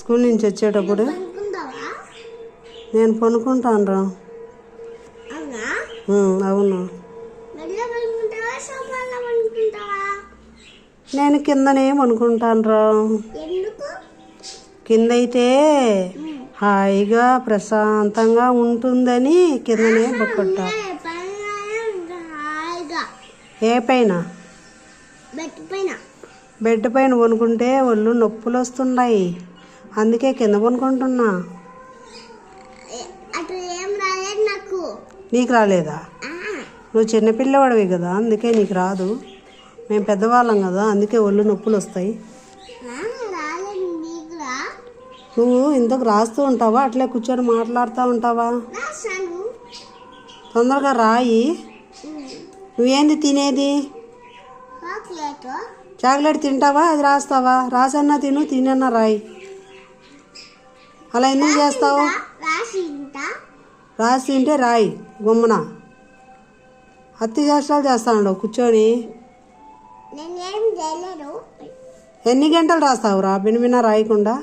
School నుంచి వచ్చేటప్పుడు నేను పనుకుంటాను రా అవునా? నేను కిందనే పనుకుంటాను రా కింద అయితే హాయిగా ప్రశాంతంగా ఉంటుందని కిందనే పడుకుంటా ఏ పైన? బెడ్ పైన. బెడ్ పైన పనుకుంటే ఒళ్ళు నొప్పులు వస్తున్నాయి అందుకే కింద రాలేదు నాకు. రాలేదా? నువ్వు చిన్నపిల్లవాడివి కదా అందుకే నీకు రాదు. మేము పెద్దవాళ్ళం కదా అందుకే ఒళ్ళు నొప్పులు వస్తాయి. నువ్వు ఇంతకు రాస్తూ ఉంటావా? అట్లే కూర్చొని మాట్లాడుతూ ఉంటావా? తొందరగా రాయి. నువ్వేంది తినేది? చాక్లెట్. చాక్లెట్ తింటావా? అది రాస్తావా? రాసన్నా తిను తినన్నా రాయి. అలా ఎందుకు చేస్తావు? రాసి తింటే రాయి గుమ్మన. అత్తి చేష్టాలు చేస్తాను కూర్చొని. ఎన్ని గంటలు రాస్తావు రా బినిమిన రాయకుండా?